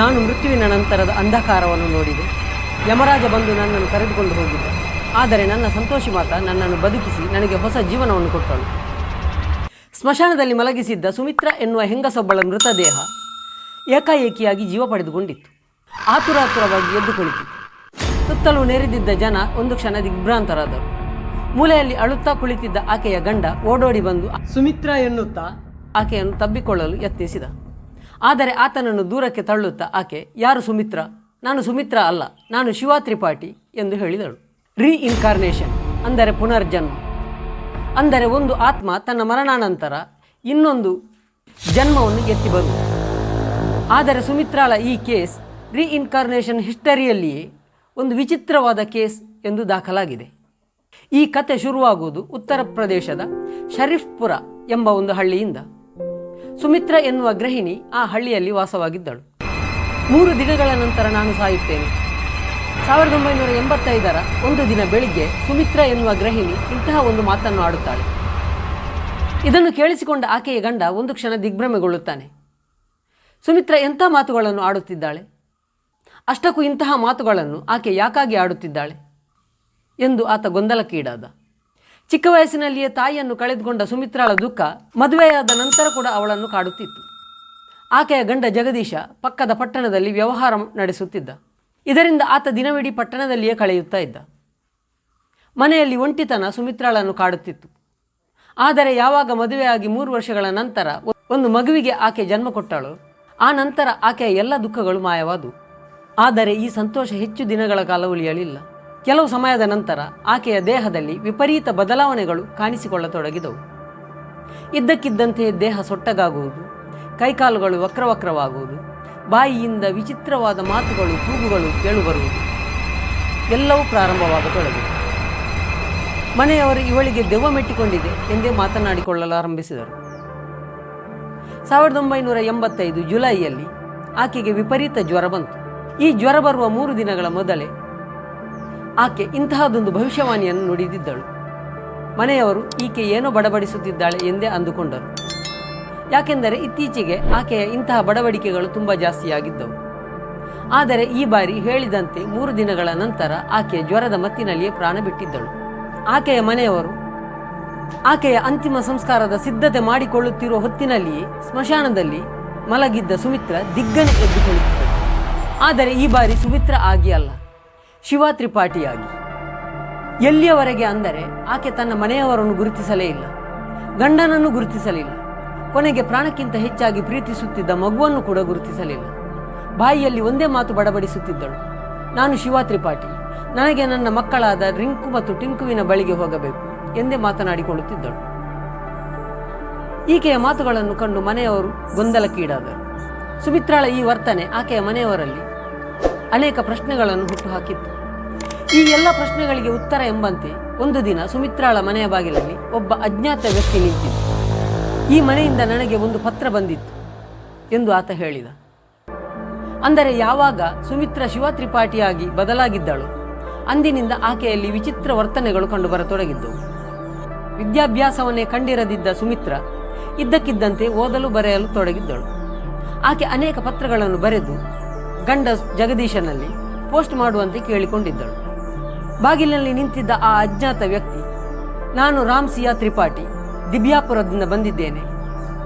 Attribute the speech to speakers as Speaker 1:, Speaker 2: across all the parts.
Speaker 1: ನಾನು ಮೃತ್ಯುವಿನ ನಂತರದ ಅಂಧಕಾರವನ್ನು ನೋಡಿದೆ. ಯಮರಾಜ ಬಂದು ನನ್ನನ್ನು ಕರೆದುಕೊಂಡು ಹೋಗಿದ್ದ. ಆದರೆ ನನ್ನ ಸಂತೋಷಿ ಮಾತ ನನ್ನನ್ನು ಬದುಕಿಸಿ ನನಗೆ ಹೊಸ ಜೀವನವನ್ನು ಕೊಟ್ಟಳು. ಸ್ಮಶಾನದಲ್ಲಿ ಮಲಗಿಸಿದ್ದ ಸುಮಿತ್ರ ಎನ್ನುವ ಹೆಂಗಸೊಬ್ಬಳ ಮೃತದೇಹ ಏಕಾಏಕಿಯಾಗಿ ಜೀವ ಪಡೆದುಕೊಂಡಿತ್ತು. ಆತುರಾತುರವಾಗಿ ಎದ್ದು ಕುಳಿತಿತ್ತು ಸುತ್ತಲೂ ನೆರೆದಿದ್ದ ಜನ ಒಂದು ಕ್ಷಣ ದಿಗ್ಭ್ರಾಂತರಾದರು. ಮೂಲೆಯಲ್ಲಿ ಅಳುತ್ತಾ ಕುಳಿತಿದ್ದ ಆಕೆಯ ಗಂಡ ಓಡೋಡಿ ಬಂದು ಸುಮಿತ್ರ ಎನ್ನುತ್ತಾ? ಆಕೆಯನ್ನು ತಬ್ಬಿಕೊಳ್ಳಲು ಯತ್ನಿಸಿದ. ಆದರೆ ಆತನನ್ನು ದೂರಕ್ಕೆ ತಳ್ಳುತ್ತಾ ಆಕೆ, ಯಾರು ಸುಮಿತ್ರ? ನಾನು ಸುಮಿತ್ರ ಅಲ್ಲ, ನಾನು ಶಿವ ತ್ರಿಪಾಠಿ ಎಂದು ಹೇಳಿದಳು. ರೀಇನ್ಕಾರ್ನೇಷನ್ ಅಂದರೆ ಪುನರ್ಜನ್ಮ. ಅಂದರೆ ಒಂದು ಆತ್ಮ ತನ್ನ ಮರಣಾನಂತರ ಇನ್ನೊಂದು ಜನ್ಮವನ್ನು ಎತ್ತಿ ಬರು ಆದರೆ ಸುಮಿತ್ರಾಳ ಈ ಕೇಸ್ ರೀಇನ್ಕಾರ್ನೇಷನ್ ಹಿಸ್ಟರಿಯಲ್ಲಿಯೇ ಒಂದು ವಿಚಿತ್ರವಾದ ಕೇಸ್ ಎಂದು ದಾಖಲಾಗಿದೆ. ಈ ಕತೆ ಶುರುವಾಗುವುದು ಉತ್ತರ ಪ್ರದೇಶದ ಶರೀಫ್ಪುರ ಎಂಬ ಒಂದು ಹಳ್ಳಿಯಿಂದ. ಸುಮಿತ್ರ ಎನ್ನುವ ಗೃಹಿಣಿ ಆ ಹಳ್ಳಿಯಲ್ಲಿ ವಾಸವಾಗಿದ್ದಳು. ಮೂರು ದಿನಗಳ ನಂತರ ನಾನು ಸಾಯುತ್ತೇನೆ. ಸಾವಿರದ ಒಂಬೈನೂರ ಎಂಬತ್ತೈದರ ಒಂದು ದಿನ ಬೆಳಿಗ್ಗೆ ಸುಮಿತ್ರ ಎನ್ನುವ ಗೃಹಿಣಿ ಇಂತಹ ಒಂದು ಮಾತನ್ನು ಆಡುತ್ತಾಳೆ. ಇದನ್ನು ಕೇಳಿಸಿಕೊಂಡ ಆಕೆಯ ಗಂಡ ಒಂದು ಕ್ಷಣ ದಿಗ್ಭ್ರಮೆಗೊಳ್ಳುತ್ತಾನೆ. ಸುಮಿತ್ರ ಎಂಥ ಮಾತುಗಳನ್ನು ಆಡುತ್ತಿದ್ದಾಳೆ? ಅಷ್ಟಕ್ಕೂ ಇಂತಹ ಮಾತುಗಳನ್ನು ಆಕೆ ಯಾಕಾಗಿ ಆಡುತ್ತಿದ್ದಾಳೆ? ಎಂದು ಆತ ಗೊಂದಲಕ್ಕೀಡಾದ. ಚಿಕ್ಕ ವಯಸ್ಸಿನಲ್ಲಿಯೇ ತಾಯಿಯನ್ನು ಕಳೆದುಕೊಂಡ ಸುಮಿತ್ರಾಳ ದುಃಖ ಮದುವೆಯಾದ ನಂತರ ಕೂಡ ಅವಳನ್ನು ಕಾಡುತ್ತಿತ್ತು. ಆಕೆಯ ಗಂಡ ಜಗದೀಶ ಪಕ್ಕದ ಪಟ್ಟಣದಲ್ಲಿ ವ್ಯವಹಾರ ನಡೆಸುತ್ತಿದ್ದ. ಇದರಿಂದ ಆತ ದಿನವಿಡೀ ಪಟ್ಟಣದಲ್ಲಿಯೇ ಕಳೆಯುತ್ತಾ ಇದ್ದ. ಮನೆಯಲ್ಲಿ ಒಂಟಿತನ ಸುಮಿತ್ರಾಳನ್ನು ಕಾಡುತ್ತಿತ್ತು. ಆದರೆ ಯಾವಾಗ ಮದುವೆಯಾಗಿ ಮೂರು ವರ್ಷಗಳ ನಂತರ ಒಂದು ಮಗುವಿಗೆ ಆಕೆ ಜನ್ಮ ಕೊಟ್ಟಳು, ಆ ನಂತರ ಆಕೆಯ ಎಲ್ಲ ದುಃಖಗಳು ಮಾಯವಾದವು. ಆದರೆ ಈ ಸಂತೋಷ ಹೆಚ್ಚು ದಿನಗಳ ಕಾಲ ಉಳಿಯಲಿಲ್ಲ. ಕೆಲವು ಸಮಯದ ನಂತರ ಆಕೆಯ ದೇಹದಲ್ಲಿ ವಿಪರೀತ ಬದಲಾವಣೆಗಳು ಕಾಣಿಸಿಕೊಳ್ಳತೊಡಗಿದವು. ಇದ್ದಕ್ಕಿದ್ದಂತೆ ದೇಹ ಸೊಟ್ಟಗಾಗುವುದು, ಕೈಕಾಲುಗಳು ವಕ್ರವಕ್ರವಾಗುವುದು, ಬಾಯಿಯಿಂದ ವಿಚಿತ್ರವಾದ ಮಾತುಗಳು, ಕೂಗುಗಳು ಕೇಳುಬರುವುದು. ಎಲ್ಲವೂ ಪ್ರಾರಂಭವಾಗತೊಡಗಿತು ಮನೆಯವರು ಇವಳಿಗೆ ದೆವ್ವ ಮೆಟ್ಟಿಕೊಂಡಿದೆ ಎಂದೇ ಮಾತನಾಡಿಕೊಳ್ಳಲು ಆರಂಭಿಸಿದರು ಸಾವಿರದ ಒಂಬೈನೂರ ಎಂಬತ್ತೈದು ಜುಲೈಯಲ್ಲಿ ಆಕೆಗೆ ವಿಪರೀತ ಜ್ವರ ಬಂತು. ಈ ಜ್ವರ ಬರುವ ಮೂರು ದಿನಗಳ ಮೊದಲೇ ಆಕೆ ಇಂತಹದೊಂದು ಭವಿಷ್ಯವಾಣಿಯನ್ನು ನುಡಿದಿದ್ದಳು. ಮನೆಯವರು ಈಕೆ ಏನೋ ಬಡಬಡಿಸುತ್ತಿದ್ದಾಳೆ ಎಂದೇ ಅಂದುಕೊಂಡರು. ಯಾಕೆಂದರೆ ಇತ್ತೀಚೆಗೆ ಆಕೆಯ ಇಂತಹ ಬಡವಡಿಕೆಗಳು ತುಂಬ ಜಾಸ್ತಿಯಾಗಿದ್ದವು. ಆದರೆ ಈ ಬಾರಿ ಹೇಳಿದಂತೆ ಮೂರು ದಿನಗಳ ನಂತರ ಆಕೆ ಜ್ವರದ ಮತ್ತಿನಲ್ಲಿಯೇ ಪ್ರಾಣ ಬಿಟ್ಟಿದ್ದಳು. ಆಕೆಯ ಮನೆಯವರು ಆಕೆಯ ಅಂತಿಮ ಸಂಸ್ಕಾರದ ಸಿದ್ಧತೆ ಮಾಡಿಕೊಳ್ಳುತ್ತಿರುವ ಹೊತ್ತಿನಲ್ಲಿಯೇ ಸ್ಮಶಾನದಲ್ಲಿ ಮಲಗಿದ್ದ ಸುಮಿತ್ರ ದಿಗ್ಗನೆ ಎದ್ದುಕೊಳ್ಳುತ್ತಿದ್ದರು ಆದರೆ ಈ ಬಾರಿ ಸುಮಿತ್ರ ಆಗಿ ಅಲ್ಲ. ಶಿವ ತ್ರಿಪಾಠಿಯಾಗಿ. ಎಲ್ಲಿಯವರೆಗೆ ಅಂದರೆ ಆಕೆ ತನ್ನ ಮನೆಯವರನ್ನು ಗುರುತಿಸಲೇ ಇಲ್ಲ. ಗಂಡನನ್ನು ಗುರುತಿಸಲಿಲ್ಲ. ಕೊನೆಗೆ ಪ್ರಾಣಕ್ಕಿಂತ ಹೆಚ್ಚಾಗಿ ಪ್ರೀತಿಸುತ್ತಿದ್ದ ಮಗುವನ್ನು ಕೂಡ ಗುರುತಿಸಲಿಲ್ಲ. ಬಾಯಿಯಲ್ಲಿ ಒಂದೇ ಮಾತು ಬಡಬಡಿಸುತ್ತಿದ್ದಳು. ನಾನು ಶಿವ ತ್ರಿಪಾಠಿ. ನನಗೆ ನನ್ನ ಮಕ್ಕಳಾದ ರಿಂಕು ಮತ್ತು ಟಿಂಕುವಿನ ಬಳಿಗೆ ಹೋಗಬೇಕು ಎಂದೇ ಮಾತನಾಡಿಕೊಳ್ಳುತ್ತಿದ್ದಳು. ಈಕೆಯ ಮಾತುಗಳನ್ನು ಕಂಡು ಮನೆಯವರು ಗೊಂದಲಕ್ಕೀಡಾದರು. ಸುಮಿತ್ರಾಳ ಈ ವರ್ತನೆ ಆಕೆಯ ಮನೆಯವರಲ್ಲಿ ಅನೇಕ ಪ್ರಶ್ನೆಗಳನ್ನು ಹುಟ್ಟುಹಾಕಿತ್ತು. ಈ ಎಲ್ಲ ಪ್ರಶ್ನೆಗಳಿಗೆ ಉತ್ತರ ಎಂಬಂತೆ ಒಂದು ದಿನ ಸುಮಿತ್ರಾಳ ಮನೆಯ ಬಾಗಿಲಲ್ಲಿ ಒಬ್ಬ ಅಜ್ಞಾತ ವ್ಯಕ್ತಿ ನಿಂತಿದ್ದ. ಈ ಮನೆಯಿಂದ ನನಗೆ ಒಂದು ಪತ್ರ ಬಂದಿತ್ತು ಎಂದು ಆತ ಹೇಳಿದ. ಅಂದರೆ ಯಾವಾಗ ಸುಮಿತ್ರ ಶಿವ ತ್ರಿಪಾಠಿಯಾಗಿ ಬದಲಾಗಿದ್ದಳು, ಅಂದಿನಿಂದ ಆಕೆಯಲ್ಲಿ ವಿಚಿತ್ರ ವರ್ತನೆಗಳು ಕಂಡುಬರತೊಡಗಿದ್ದವು. ವಿದ್ಯಾಭ್ಯಾಸವನ್ನೇ ಕಂಡಿರದಿದ್ದ ಸುಮಿತ್ರ ಇದ್ದಕ್ಕಿದ್ದಂತೆ ಓದಲು ಬರೆಯಲು ತೊಡಗಿದ್ದಳು. ಆಕೆ ಅನೇಕ ಪತ್ರಗಳನ್ನು ಬರೆದು ಗಂಡ ಜಗದೀಶನಲ್ಲಿ ಪೋಸ್ಟ್ ಮಾಡುವಂತೆ ಕೇಳಿಕೊಂಡಿದ್ದಳು. ಬಾಗಿಲಿನಲ್ಲಿ ನಿಂತಿದ್ದ ಆ ಅಜ್ಞಾತ ವ್ಯಕ್ತಿ, ನಾನು ರಾಮ್ಸಿಯಾ ತ್ರಿಪಾಠಿ, ದಿಬ್ಯಾಪುರದಿಂದ ಬಂದಿದ್ದೇನೆ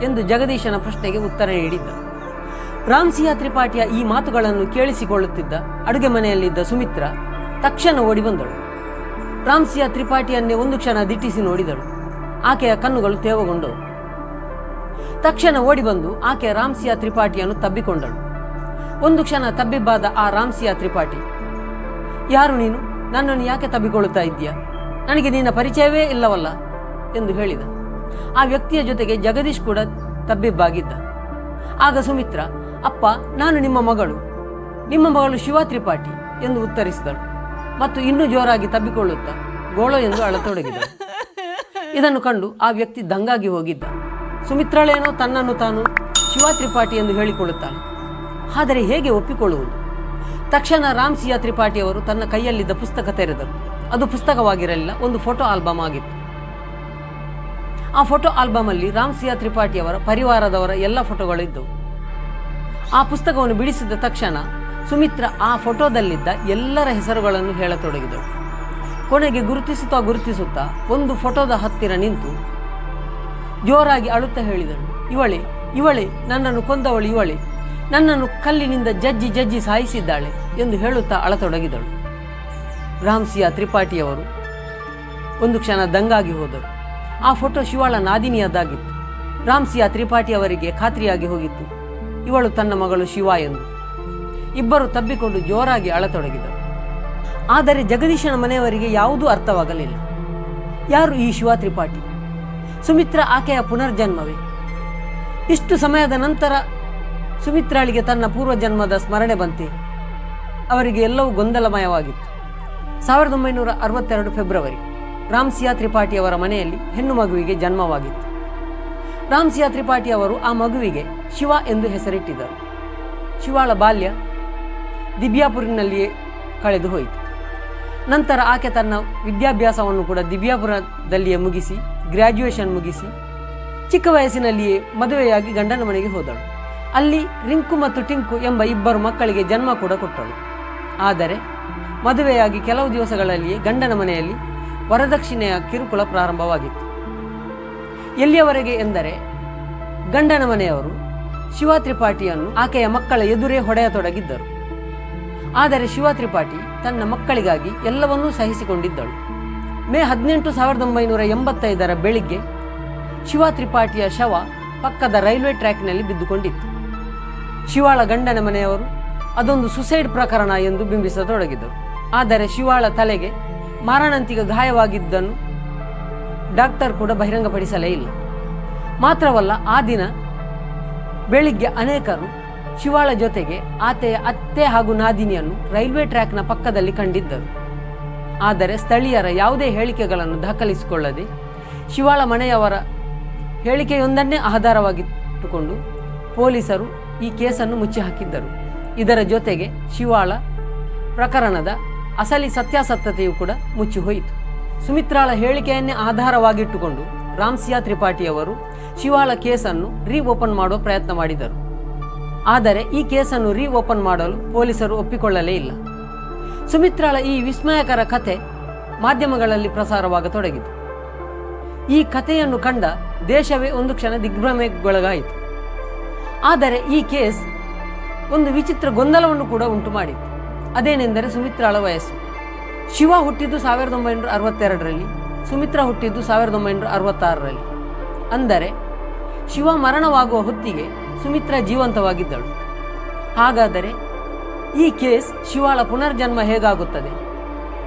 Speaker 1: ಎಂದು ಜಗದೀಶನ ಪ್ರಶ್ನೆಗೆ ಉತ್ತರ ನೀಡಿದ್ದ. ರಾಮ್ಸಿಯಾ ತ್ರಿಪಾಠಿಯ ಈ ಮಾತುಗಳನ್ನು ಕೇಳಿಸಿಕೊಳ್ಳುತ್ತಿದ್ದ ಅಡುಗೆ ಮನೆಯಲ್ಲಿದ್ದ ಸುಮಿತ್ರ ತಕ್ಷಣ ಓಡಿ ಬಂದಳು. ರಾಮ್ಸಿಯಾ ತ್ರಿಪಾಠಿಯನ್ನೇ ಒಂದು ಕ್ಷಣ ದಿಟ್ಟಿಸಿ ನೋಡಿದಳು. ಆಕೆಯ ಕಣ್ಣುಗಳು ತೇವಗೊಂಡವು. ತಕ್ಷಣ ಓಡಿ ಬಂದು ಆಕೆ ರಾಮ್ಸಿಯಾ ತ್ರಿಪಾಠಿಯನ್ನು ತಬ್ಬಿಕೊಂಡಳು. ಒಂದು ಕ್ಷಣ ತಬ್ಬಿಬ್ಬಾದ ಆ ರಾಮ್ಸಿಯಾ ತ್ರಿಪಾಠಿ. ಯಾರು ನೀನು? ನನ್ನನ್ನು ಯಾಕೆ ತಬ್ಬಿಕೊಳ್ಳುತ್ತಾ ಇದ್ದೀಯಾ? ನನಗೆ ನಿನ್ನ ಪರಿಚಯವೇ ಇಲ್ಲವಲ್ಲ? ಎಂದು ಹೇಳಿದ. ಆ ವ್ಯಕ್ತಿಯ ಜೊತೆಗೆ ಜಗದೀಶ್ ಕೂಡ ತಬ್ಬಿಬ್ಬಾಗಿದ್ದ. ಆಗ ಸುಮಿತ್ರ, ಅಪ್ಪ, ನಾನು ನಿಮ್ಮ ಮಗಳು. ನಿಮ್ಮ ಮಗಳು ಶಿವ ತ್ರಿಪಾಠಿ ಎಂದು ಉತ್ತರಿಸಿದಳು. ಮತ್ತು ಇನ್ನೂ ಜೋರಾಗಿ ತಬ್ಬಿಕೊಳ್ಳುತ್ತಾ ಗೋಳೋ ಎಂದು ಅಳತೊಡಗಿದ ಇದನ್ನು ಕಂಡು ಆ ವ್ಯಕ್ತಿ ದಂಗಾಗಿ ಹೋಗಿದ್ದ. ಸುಮಿತ್ರಳೇನೋ ತನ್ನನ್ನು ತಾನು ಶಿವ ತ್ರಿಪಾಠಿ ಎಂದು ಹೇಳಿಕೊಳ್ಳುತ್ತಾಳೆ. ಆದರೆ ಹೇಗೆ ಒಪ್ಪಿಕೊಳ್ಳುವುದು? ತಕ್ಷಣ ರಾಮ್ ಸಿಯಾ ತ್ರಿಪಾಠಿಯವರು ತನ್ನ ಕೈಯಲ್ಲಿದ್ದ ಪುಸ್ತಕ ತೆರೆದರು. ಅದು ಪುಸ್ತಕವಾಗಿರಲಿಲ್ಲ, ಒಂದು ಫೋಟೋ ಆಲ್ಬಮ್ ಆಗಿತ್ತು. ಆ ಫೋಟೋ ಆಲ್ಬಮಲ್ಲಿ ರಾಮ್ ಸಿಯಾ ತ್ರಿಪಾಠಿಯವರ ಪರಿವಾರದವರ ಎಲ್ಲ ಫೋಟೋಗಳು ಇದ್ದವು. ಆ ಪುಸ್ತಕವನ್ನು ಬಿಡಿಸಿದ ತಕ್ಷಣ ಸುಮಿತ್ರ ಆ ಫೋಟೋದಲ್ಲಿದ್ದ ಎಲ್ಲರ ಹೆಸರುಗಳನ್ನು ಹೇಳತೊಡಗಿದಳು. ಕೊನೆಗೆ ಗುರುತಿಸುತ್ತಾ ಗುರುತಿಸುತ್ತಾ ಒಂದು ಫೋಟೋದ ಹತ್ತಿರ ನಿಂತು ಜೋರಾಗಿ ಅಳುತ್ತಾ ಹೇಳಿದಳು, ಇವಳೆ ಇವಳೆ, ನನ್ನನ್ನು ಕೊಂದವಳು ಇವಳೆ ನನ್ನನ್ನು ಕಲ್ಲಿನಿಂದ ಜಜ್ಜಿ ಜಜ್ಜಿ ಸಾಯಿಸಿದ್ದಾಳೆ ಎಂದು ಹೇಳುತ್ತಾ ಅಳತೊಡಗಿದಳು. ರಾಮ್ಸಿಯಾ ತ್ರಿಪಾಠಿಯವರು ಒಂದು ಕ್ಷಣ ದಂಗಾಗಿ ಹೋದರು. ಆ ಫೋಟೋ ಶಿವಾಳ ನಾದಿನಿಯದ್ದಾಗಿತ್ತು ರಾಮ್ಸಿಯಾ ತ್ರಿಪಾಠಿ ಅವರಿಗೆ ಖಾತ್ರಿಯಾಗಿ ಹೋಗಿತ್ತು. ಇವಳು ತನ್ನ ಮಗಳು ಶಿವ ಎಂದು. ಇಬ್ಬರು ತಬ್ಬಿಕೊಂಡು ಜೋರಾಗಿ ಅಳತೊಡಗಿದರು. ಆದರೆ ಜಗದೀಶನ ಮನೆಯವರಿಗೆ ಯಾವುದೂ ಅರ್ಥವಾಗಲಿಲ್ಲ. ಯಾರು ಈ ಶಿವ ತ್ರಿಪಾಠಿ? ಸುಮಿತ್ರ ಆಕೆಯ ಪುನರ್ಜನ್ಮವೇ? ಇಷ್ಟು ಸಮಯದ ನಂತರ ಸುಮಿತ್ರಾಳಿಗೆ ತನ್ನ ಪೂರ್ವಜನ್ಮದ ಸ್ಮರಣೆ ಬಂತೆ. ಅವರಿಗೆ ಎಲ್ಲವೂ ಗೊಂದಲಮಯವಾಗಿತ್ತು. ಸಾವಿರದ ಒಂಬೈನೂರ ಅರವತ್ತೆರಡು ಫೆಬ್ರವರಿ, ರಾಮ್ಸಿಯಾ ತ್ರಿಪಾಠಿ ಅವರ ಮನೆಯಲ್ಲಿ ಹೆಣ್ಣು ಮಗುವಿಗೆ ಜನ್ಮವಾಗಿತ್ತು. ರಾಮ್ಸಿಯಾ ತ್ರಿಪಾಠಿ ಅವರು ಆ ಮಗುವಿಗೆ ಶಿವ ಎಂದು ಹೆಸರಿಟ್ಟಿದ್ದರು. ಶಿವಾಳ ಬಾಲ್ಯ ದಿಬ್ಯಾಪುರಿನಲ್ಲಿಯೇ ಕಳೆದು ಹೋಯಿತು. ನಂತರ ಆಕೆ ತನ್ನ ವಿದ್ಯಾಭ್ಯಾಸವನ್ನು ಕೂಡ ದಿವ್ಯಾಪುರದಲ್ಲಿಯೇ ಮುಗಿಸಿ, ಗ್ರ್ಯಾಜುಯೇಷನ್ ಮುಗಿಸಿ, ಚಿಕ್ಕ ವಯಸ್ಸಿನಲ್ಲಿಯೇ ಮದುವೆಯಾಗಿ ಗಂಡನ ಮನೆಗೆ ಹೋದಳು. ಅಲ್ಲಿ ರಿಂಕು ಮತ್ತು ಟಿಂಕು ಎಂಬ ಇಬ್ಬರು ಮಕ್ಕಳಿಗೆ ಜನ್ಮ ಕೂಡ ಕೊಟ್ಟಳು. ಆದರೆ, ಮದುವೆಯಾಗಿ ಕೆಲವು ದಿವಸಗಳಲ್ಲಿಯೇ ಗಂಡನ ಮನೆಯಲ್ಲಿ ವರದಕ್ಷಿಣೆಯ ಕಿರುಕುಳ ಪ್ರಾರಂಭವಾಗಿತ್ತು. ಎಲ್ಲಿಯವರೆಗೆ ಎಂದರೆ, ಗಂಡನ ಮನೆಯವರು ಶಿವ ತ್ರಿಪಾಠಿಯನ್ನು ಆಕೆಯ ಮಕ್ಕಳ ಎದುರೇ ಹೊಡೆಯತೊಡಗಿದ್ದರು. ಆದರೆ ಶಿವ ತ್ರಿಪಾಠಿ ತನ್ನ ಮಕ್ಕಳಿಗಾಗಿ ಎಲ್ಲವನ್ನೂ ಸಹಿಸಿಕೊಂಡಿದ್ದಳು. ಮೇ ಹದಿನೆಂಟು ಸಾವಿರದ ಒಂಬೈನೂರ ಎಂಬತ್ತೈದರ ಬೆಳಿಗ್ಗೆ ಶಿವ ತ್ರಿಪಾಠಿಯ ಶವ ಪಕ್ಕದ ರೈಲ್ವೆ ಟ್ರ್ಯಾಕ್ನಲ್ಲಿ ಬಿದ್ದುಕೊಂಡಿತ್ತು. ಶಿವಾಳ ಗಂಡನ ಮನೆಯವರು ಅದೊಂದು ಸುಸೈಡ್ ಪ್ರಕರಣ ಎಂದು ಬಿಂಬಿಸತೊಡಗಿದರು. ಆದರೆ ಶಿವಾಳ ತಲೆಗೆ ಮಾರಣಾಂತಿಕ ಗಾಯವಾಗಿದ್ದನ್ನು ಡಾಕ್ಟರ್ ಕೂಡ ಬಹಿರಂಗಪಡಿಸಲೇ ಇಲ್ಲ. ಮಾತ್ರವಲ್ಲ, ಆ ದಿನ ಬೆಳಿಗ್ಗೆ ಅನೇಕರು ಶಿವಾಳ ಜೊತೆಗೆ ಆತೆಯ ಅತ್ತೆ ಹಾಗೂ ನಾದಿನಿಯನ್ನು ರೈಲ್ವೆ ಟ್ರ್ಯಾಕ್ನ ಪಕ್ಕದಲ್ಲಿ ಕಂಡಿದ್ದರು. ಆದರೆ ಸ್ಥಳೀಯರ ಯಾವುದೇ ಹೇಳಿಕೆಗಳನ್ನು ದಾಖಲಿಸಿಕೊಳ್ಳದೆ ಶಿವಾಳ ಮನೆಯವರ ಹೇಳಿಕೆಯೊಂದನ್ನೇ ಆಧಾರವಾಗಿಟ್ಟುಕೊಂಡು ಪೊಲೀಸರು ಈ ಕೇಸನ್ನು ಮುಚ್ಚಿ ಹಾಕಿದ್ದರು. ಇದರ ಜೊತೆಗೆ ಶಿವಾಳ ಪ್ರಕರಣದ ಅಸಲಿ ಸತ್ಯಾಸತ್ಯತೆಯು ಕೂಡ ಮುಚ್ಚಿಹೋಯಿತು ಸುಮಿತ್ರಾಳ ಹೇಳಿಕೆಯನ್ನೇ ಆಧಾರವಾಗಿಟ್ಟುಕೊಂಡು ರಾಮ್ಸಿಯಾ ತ್ರಿಪಾಠಿಯವರು ಶಿವಾಳ ಕೇಸನ್ನು ರೀ ಓಪನ್ ಮಾಡುವ ಪ್ರಯತ್ನ ಮಾಡಿದರು. ಆದರೆ ಈ ಕೇಸನ್ನು ರೀ ಓಪನ್ ಮಾಡಲು ಪೊಲೀಸರು ಒಪ್ಪಿಕೊಳ್ಳಲೇ ಇಲ್ಲ. ಸುಮಿತ್ರಾಳ ಈ ವಿಸ್ಮಯಕರ ಕಥೆ ಮಾಧ್ಯಮಗಳಲ್ಲಿ ಪ್ರಸಾರವಾಗತೊಡಗಿತು. ಈ ಕಥೆಯನ್ನು ಕಂಡ ದೇಶವೇ ಒಂದು ಕ್ಷಣ ದಿಗ್ಭ್ರಮೆಗೊಳಗಾಯಿತು. ಆದರೆ ಈ ಕೇಸ್ ಒಂದು ವಿಚಿತ್ರ ಗೊಂದಲವನ್ನು ಕೂಡ ಉಂಟು ಮಾಡಿತ್ತು. ಅದೇನೆಂದರೆ ಸುಮಿತ್ರಾಳ ವಯಸ್ಸು. ಶಿವ ಹುಟ್ಟಿದ್ದು ಸಾವಿರದ ಒಂಬೈನೂರ ಅರವತ್ತೆರಡರಲ್ಲಿ, ಸುಮಿತ್ರಾ ಹುಟ್ಟಿದ್ದು ಸಾವಿರದ ಒಂಬೈನೂರ ಅರವತ್ತಾರರಲ್ಲಿ. ಅಂದರೆ ಶಿವ ಮರಣವಾಗುವ ಹೊತ್ತಿಗೆ ಸುಮಿತ್ರಾ ಜೀವಂತವಾಗಿದ್ದಳು. ಹಾಗಾದರೆ ಈ ಕೇಸ್ ಶಿವಾಳ ಪುನರ್ಜನ್ಮ ಹೇಗಾಗುತ್ತದೆ?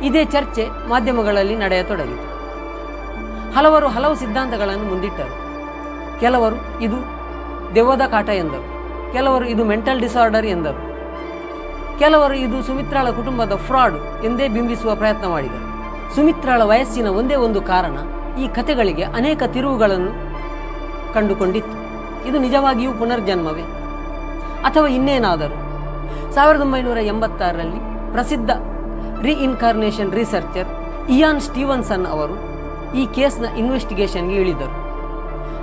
Speaker 1: ಇದೇ ಚರ್ಚೆ ಮಾಧ್ಯಮಗಳಲ್ಲಿ ನಡೆಯತೊಡಗಿತು. ಹಲವರು ಹಲವು ಸಿದ್ಧಾಂತಗಳನ್ನು ಮುಂದಿಟ್ಟರು. ಕೆಲವರು ಇದು ದೆವ್ವದ ಕಾಟ ಎಂದರು. ಕೆಲವರು ಇದು ಮೆಂಟಲ್ ಡಿಸಾರ್ಡರ್ ಎಂದರು. ಕೆಲವರು ಇದು ಸುಮಿತ್ರಾಳ ಕುಟುಂಬದ ಫ್ರಾಡ್ ಎಂದೇ ಬಿಂಬಿಸುವ ಪ್ರಯತ್ನ ಮಾಡಿದರು. ಸುಮಿತ್ರಾಳ ವಯಸ್ಸಿನ ಒಂದೇ ಒಂದು ಕಾರಣ ಈ ಕಥೆಗಳಿಗೆ ಅನೇಕ ತಿರುವುಗಳನ್ನು ಕಂಡುಕೊಂಡಿತ್ತು. ಇದು ನಿಜವಾಗಿಯೂ ಪುನರ್ಜನ್ಮವೇ? ಅಥವಾ ಇನ್ನೇನಾದರೂ? ಸಾವಿರದ ಒಂಬೈನೂರ ಎಂಬತ್ತಾರರಲ್ಲಿ ಪ್ರಸಿದ್ಧ ರೀಇನ್ಕಾರ್ನೇಷನ್ ರಿಸರ್ಚರ್ ಇಯಾನ್ ಸ್ಟೀವನ್ಸನ್ ಅವರು ಈ ಕೇಸ್ನ ಇನ್ವೆಸ್ಟಿಗೇಷನ್ಗೆ ಇಳಿದರು.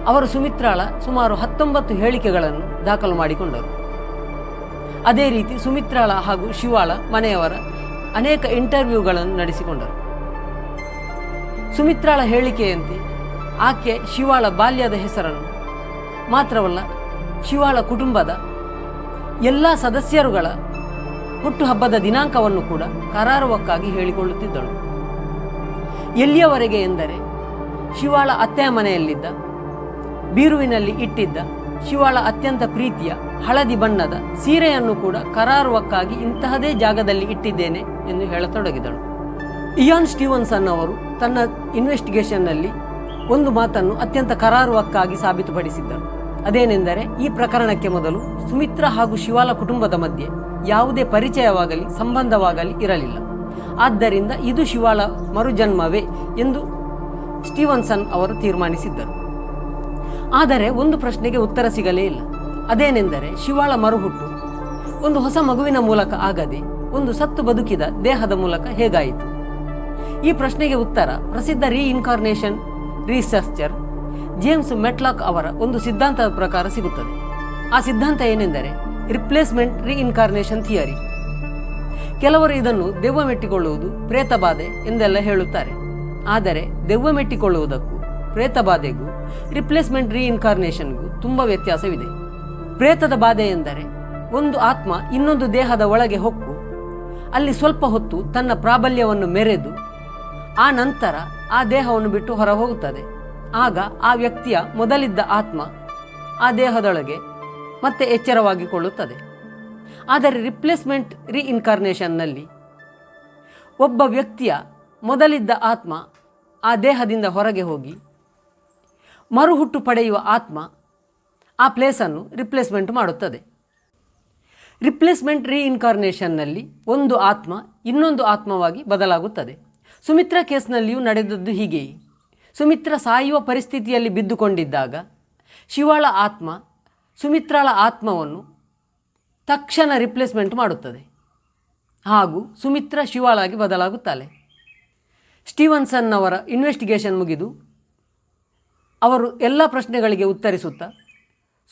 Speaker 1: ಅವರು ಸುಮಿತ್ರಾಳ ಸುಮಾರು ಹತ್ತೊಂಬತ್ತು ಹೇಳಿಕೆಗಳನ್ನು ದಾಖಲು ಮಾಡಿಕೊಂಡರು. ಅದೇ ರೀತಿ ಸುಮಿತ್ರಾಳ ಹಾಗೂ ಶಿವಾಳ ಮನೆಯವರ ಅನೇಕ ಇಂಟರ್ವ್ಯೂಗಳನ್ನು ನಡೆಸಿಕೊಂಡರು. ಸುಮಿತ್ರಾಳ ಹೇಳಿಕೆಯಂತೆ ಆಕೆ ಶಿವಾಳ ಬಾಲ್ಯದ ಹೆಸರನ್ನು, ಮಾತ್ರವಲ್ಲ ಶಿವಾಳ ಕುಟುಂಬದ ಎಲ್ಲ ಸದಸ್ಯರುಗಳ ಹುಟ್ಟುಹಬ್ಬದ ದಿನಾಂಕವನ್ನು ಕೂಡ ಕರಾರುವಕ್ಕಾಗಿ ಹೇಳಿಕೊಳ್ಳುತ್ತಿದ್ದಳು. ಎಲ್ಲಿಯವರೆಗೆ ಎಂದರೆ, ಶಿವಾಳ ಅತ್ತೆಯ ಮನೆಯಲ್ಲಿದ್ದ ಬೀರುವಿನಲ್ಲಿ ಇಟ್ಟಿದ್ದ ಶಿವಾಳ ಅತ್ಯಂತ ಪ್ರೀತಿಯ ಹಳದಿ ಬಣ್ಣದ ಸೀರೆಯನ್ನು ಕೂಡ ಕರಾರುವಕ್ಕಾಗಿ ಇಂತಹದೇ ಜಾಗದಲ್ಲಿ ಇಟ್ಟಿದ್ದೇನೆ ಎಂದು ಹೇಳತೊಡಗಿದಳು. ಇಯಾನ್ ಸ್ಟೀವನ್ಸನ್ ಅವರು ತನ್ನ ಇನ್ವೆಸ್ಟಿಗೇಷನ್ನಲ್ಲಿ ಒಂದು ಮಾತನ್ನು ಅತ್ಯಂತ ಕರಾರುವಕ್ಕಾಗಿ ಸಾಬೀತುಪಡಿಸಿದ್ದರು. ಅದೇನೆಂದರೆ, ಈ ಪ್ರಕರಣಕ್ಕೆ ಮೊದಲು ಸುಮಿತ್ರ ಹಾಗೂ ಶಿವಾಲ ಕುಟುಂಬದ ಮಧ್ಯೆ ಯಾವುದೇ ಪರಿಚಯವಾಗಲಿ, ಸಂಬಂಧವಾಗಲಿ ಇರಲಿಲ್ಲ. ಆದ್ದರಿಂದ ಇದು ಶಿವಾಳ ಮರುಜನ್ಮವೇ ಎಂದು ಸ್ಟೀವನ್ಸನ್ ಅವರು ತೀರ್ಮಾನಿಸಿದ್ದರು. ಆದರೆ ಒಂದು ಪ್ರಶ್ನೆಗೆ ಉತ್ತರ ಸಿಗಲೇ ಇಲ್ಲ. ಅದೇನೆಂದರೆ ಶಿವಾಳ ಮರುಹುಟ್ಟು. ಒಂದು ಹೊಸ ಮಗುವಿನ ಮೂಲಕ ಆಗದೆ ಒಂದು ಸತ್ತು ಬದುಕಿದ ದೇಹದ ಮೂಲಕ ಹೇಗಾಯಿತು? ಈ ಪ್ರಶ್ನೆಗೆ ಉತ್ತರ ಪ್ರಸಿದ್ಧ ರೀಇನ್ಕಾರ್ನೇಷನ್ ರಿಸರ್ಚರ್ ಜೇಮ್ಸ್ ಮೆಟ್ಲಾಕ್ ಅವರ ಒಂದು ಸಿದ್ಧಾಂತದ ಪ್ರಕಾರ ಸಿಗುತ್ತದೆ. ಆ ಸಿದ್ಧಾಂತ ಏನೆಂದರೆ ರಿಪ್ಲೇಸ್ಮೆಂಟ್ ರೀಇನ್ಕಾರ್ನೇಷನ್ ಥಿಯರಿ ಕೆಲವರು ಇದನ್ನು ದೆವ್ವ ಮೆಟ್ಟಿಕೊಳ್ಳುವುದು ಪ್ರೇತಬಾಧೆ ಎಂದೆಲ್ಲ ಹೇಳುತ್ತಾರೆ. ಆದರೆ ದೆವ್ವ ಮೆಟ್ಟಿಕೊಳ್ಳುವುದಕ್ಕೂ ಪ್ರೇತಬಾಧೆಗೂ ರಿಪ್ಲೇಸ್ಮೆಂಟ್ ರೀಇನ್ಕಾರ್ನೇಷನ್ಗೂ ತುಂಬ ವ್ಯತ್ಯಾಸವಿದೆ. ಪ್ರೇತದ ಬಾಧೆ ಎಂದರೆ ಒಂದು ಆತ್ಮ ಇನ್ನೊಂದು ದೇಹದ ಒಳಗೆ ಹೊಕ್ಕು, ಅಲ್ಲಿ ಸ್ವಲ್ಪ ಹೊತ್ತು ತನ್ನ ಪ್ರಾಬಲ್ಯವನ್ನು ಮೆರೆದು, ಆ ನಂತರ ಆ ದೇಹವನ್ನು ಬಿಟ್ಟು ಹೊರ ಹೋಗುತ್ತದೆ ಆಗ ಆ ವ್ಯಕ್ತಿಯ ಮೊದಲಿದ್ದ ಆತ್ಮ ಆ ದೇಹದೊಳಗೆ ಮತ್ತೆ ಎಚ್ಚರವಾಗಿಕೊಳ್ಳುತ್ತದೆ. ಆದರೆ ರಿಪ್ಲೇಸ್ಮೆಂಟ್ ರೀಇನ್ಕಾರ್ನೇಷನ್ನಲ್ಲಿ ಒಬ್ಬ ವ್ಯಕ್ತಿಯ ಮೊದಲಿದ್ದ ಆತ್ಮ ಆ ದೇಹದಿಂದ ಹೊರಗೆ ಹೋಗಿ ಮರುಹುಟ್ಟು ಪಡೆಯುವ ಆತ್ಮ ಆ ಪ್ಲೇಸನ್ನು ರಿಪ್ಲೇಸ್ಮೆಂಟ್ ಮಾಡುತ್ತದೆ. ರಿಪ್ಲೇಸ್ಮೆಂಟ್ ರೀಇನ್ಕಾರ್ನೇಷನ್ನಲ್ಲಿ ಒಂದು ಆತ್ಮ, ಇನ್ನೊಂದು ಆತ್ಮವಾಗಿ ಬದಲಾಗುತ್ತದೆ. ಸುಮಿತ್ರ ಕೇಸ್ನಲ್ಲಿಯೂ ನಡೆದದ್ದು ಹೀಗೆಯೇ ಸುಮಿತ್ರ ಸಾಯುವ ಪರಿಸ್ಥಿತಿಯಲ್ಲಿ ಬಿದ್ದುಕೊಂಡಿದ್ದಾಗ ಶಿವಾಳ ಆತ್ಮ ಸುಮಿತ್ರಾಳ ಆತ್ಮವನ್ನು ತಕ್ಷಣ ರಿಪ್ಲೇಸ್ಮೆಂಟ್ ಮಾಡುತ್ತದೆ. ಹಾಗೂ ಸುಮಿತ್ರ ಶಿವಾಳಾಗಿ ಬದಲಾಗುತ್ತಾಳೆ. ಸ್ಟೀವನ್ಸನ್ ಅವರ ಇನ್ವೆಸ್ಟಿಗೇಷನ್ ಮುಗಿದು ಅವರು ಎಲ್ಲ ಪ್ರಶ್ನೆಗಳಿಗೆ ಉತ್ತರಿಸುತ್ತಾ,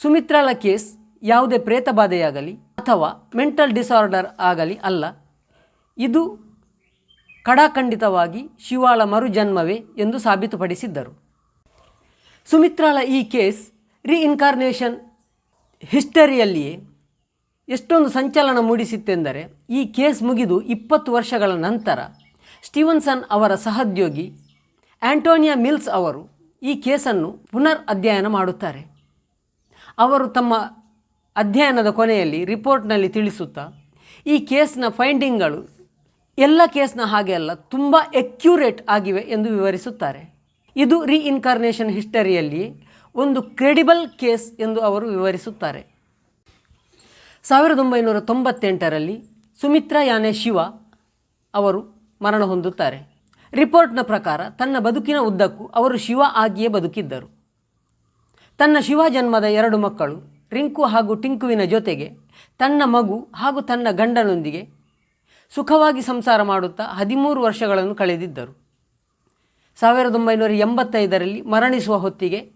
Speaker 1: ಸುಮಿತ್ರಾಳ ಕೇಸ್ ಯಾವುದೇ ಪ್ರೇತಬಾಧೆಯಾಗಲಿ ಅಥವಾ ಮೆಂಟಲ್ ಡಿಸಾರ್ಡರ್ ಆಗಲಿ ಅಲ್ಲ, ಇದು ಕಡಾಖಂಡಿತವಾಗಿ ಶಿವಾಳ ಮರುಜನ್ಮವೇ ಎಂದು ಸಾಬೀತುಪಡಿಸಿದ್ದರು. ಸುಮಿತ್ರಾಳ ಈ ಕೇಸ್ ರೀಇನ್ಕಾರ್ನೇಷನ್ ಹಿಸ್ಟರಿಯಲ್ಲಿಯೇ ಎಷ್ಟೊಂದು ಸಂಚಲನ ಮೂಡಿಸಿತ್ತೆಂದರೆ, ಈ ಕೇಸ್ ಮುಗಿದು ಇಪ್ಪತ್ತು ವರ್ಷಗಳ ನಂತರ ಸ್ಟೀವನ್ಸನ್ ಅವರ ಸಹೋದ್ಯೋಗಿ ಆಂಟೋನಿಯಾ ಮಿಲ್ಸ್ ಅವರು ಈ ಕೇಸನ್ನು ಪುನರ್ ಅಧ್ಯಯನ ಮಾಡುತ್ತಾರೆ. ಅವರು ತಮ್ಮ ಅಧ್ಯಯನದ ಕೊನೆಯಲ್ಲಿ ರಿಪೋರ್ಟ್ನಲ್ಲಿ ತಿಳಿಸುತ್ತಾ, ಈ ಕೇಸ್ನ ಫೈಂಡಿಂಗ್ಗಳು ಎಲ್ಲ ಕೇಸ್ನ ಹಾಗೆ ಅಲ್ಲ, ತುಂಬ ಎಕ್ಯುರೇಟ್ ಆಗಿವೆ ಎಂದು ವಿವರಿಸುತ್ತಾರೆ. ಇದು ರೀಇನ್ಕಾರ್ನೇಷನ್ ಹಿಸ್ಟರಿಯಲ್ಲಿ ಒಂದು ಕ್ರೆಡಿಬಲ್ ಕೇಸ್ ಎಂದು ಅವರು ವಿವರಿಸುತ್ತಾರೆ. ಸಾವಿರದ ಒಂಬೈನೂರ ತೊಂಬತ್ತೆಂಟರಲ್ಲಿ ಸುಮಿತ್ರಾ ಯಾನೆ ಶಿವ ಅವರು ಮರಣ ಹೊಂದುತ್ತಾರೆ. ರಿಪೋರ್ಟ್ನ ಪ್ರಕಾರ ತನ್ನ ಬದುಕಿನ ಉದ್ದಕ್ಕೂ ಅವರು ಶಿವ ಆಗಿಯೇ ಬದುಕಿದ್ದರು. ತನ್ನ ಶಿವ ಜನ್ಮದ ಎರಡು ಮಕ್ಕಳು, ರಿಂಕು ಹಾಗೂ ಟಿಂಕುವಿನ ಜೊತೆಗೆ ತನ್ನ ಮಗು ಹಾಗೂ ತನ್ನ ಗಂಡನೊಂದಿಗೆ ಸುಖವಾಗಿ ಸಂಸಾರ ಮಾಡುತ್ತಾ ಹದಿಮೂರು ವರ್ಷಗಳನ್ನು ಕಳೆದಿದ್ದರು. ಸಾವಿರದ ಒಂಬೈನೂರ ಎಂಬತ್ತೈದರಲ್ಲಿ ಮರಣಿಸುವ ಹೊತ್ತಿಗೆ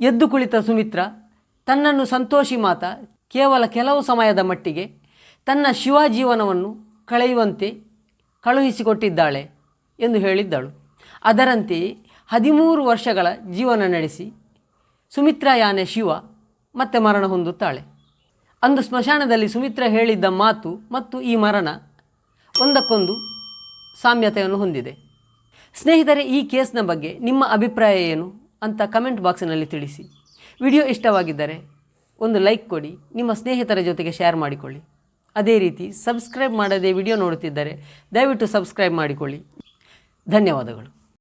Speaker 1: ಎದ್ದು ಕುಳಿತ ಸುಮಿತ್ರ ತನ್ನನ್ನು ಸಂತೋಷಿ ಮಾತ ಕೇವಲ ಕೆಲವು ಸಮಯದ ಮಟ್ಟಿಗೆ ತನ್ನ ಶಿವ ಜೀವನವನ್ನು ಕಳೆಯುವಂತೆ ಕಳುಹಿಸಿಕೊಟ್ಟಿದ್ದಾಳೆ ಎಂದು ಹೇಳಿದ್ದಳು. ಅದರಂತೆ ಹದಿಮೂರು ವರ್ಷಗಳ ಜೀವನ ನಡೆಸಿ ಸುಮಿತ್ರಾ ಯಾನೆ ಶಿವ ಮತ್ತೆ ಮರಣ ಹೊಂದುತ್ತಾಳೆ. ಅಂದು ಸ್ಮಶಾನದಲ್ಲಿ ಸುಮಿತ್ರ ಹೇಳಿದ್ದ ಮಾತು ಮತ್ತು ಈ ಮರಣ ಒಂದಕ್ಕೊಂದು ಸಾಮ್ಯತೆಯನ್ನು ಹೊಂದಿದೆ. ಸ್ನೇಹಿತರೆ, ಈ ಕೇಸ್ನ ಬಗ್ಗೆ ನಿಮ್ಮ ಅಭಿಪ್ರಾಯ ಏನು ಅಂತ ಕಮೆಂಟ್ ಬಾಕ್ಸಿನಲ್ಲಿ ತಿಳಿಸಿ. ವಿಡಿಯೋ ಇಷ್ಟವಾಗಿದ್ದರೆ ಒಂದು ಲೈಕ್ ಕೊಡಿ, ನಿಮ್ಮ ಸ್ನೇಹಿತರ ಜೊತೆಗೆ ಶೇರ್ ಮಾಡಿಕೊಳ್ಳಿ. ಅದೇ ರೀತಿ ಸಬ್ಸ್ಕ್ರೈಬ್ ಮಾಡದೆ ವಿಡಿಯೋ ನೋಡುತ್ತಿದ್ದರೆ ದಯವಿಟ್ಟು ಸಬ್ಸ್ಕ್ರೈಬ್ ಮಾಡಿಕೊಳ್ಳಿ. ಧನ್ಯವಾದಗಳು.